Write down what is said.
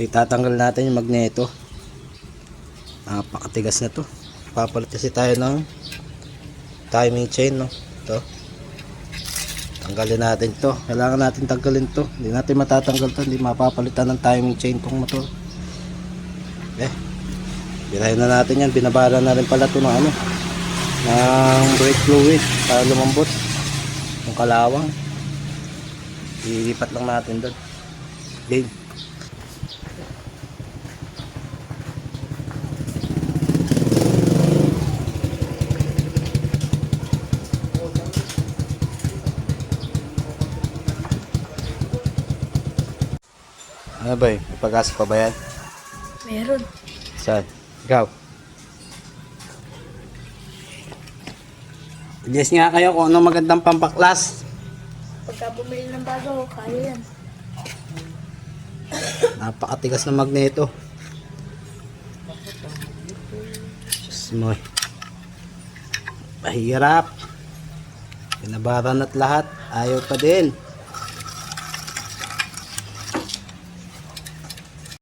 Ito itatanggal natin yung magneto. Napakatigas na to. Papalit kasi tayo ng timing chain, no? Ito. Tanggalin natin to. Kailangan natin tanggalin to. Hindi natin matatanggal to. Hindi mapapalitan ng timing chain tong motor. Eh. Birahin na natin yan. Binabara na rin pala to ng ano. Ng brake fluid. Para lumambot. Yung kalawang. Ilipat lang natin doon. Game. Ano ba eh? Pag-asa pa ba yan? Meron. Saan? Ikaw? Suggest nga kayo kung anong magandang pampaklas. Pagka bumili ng bago, kaya yan. Napakatigas ng magneto. Diyos mo eh. Mahirap. Pinabaran at lahat. Ayaw pa din.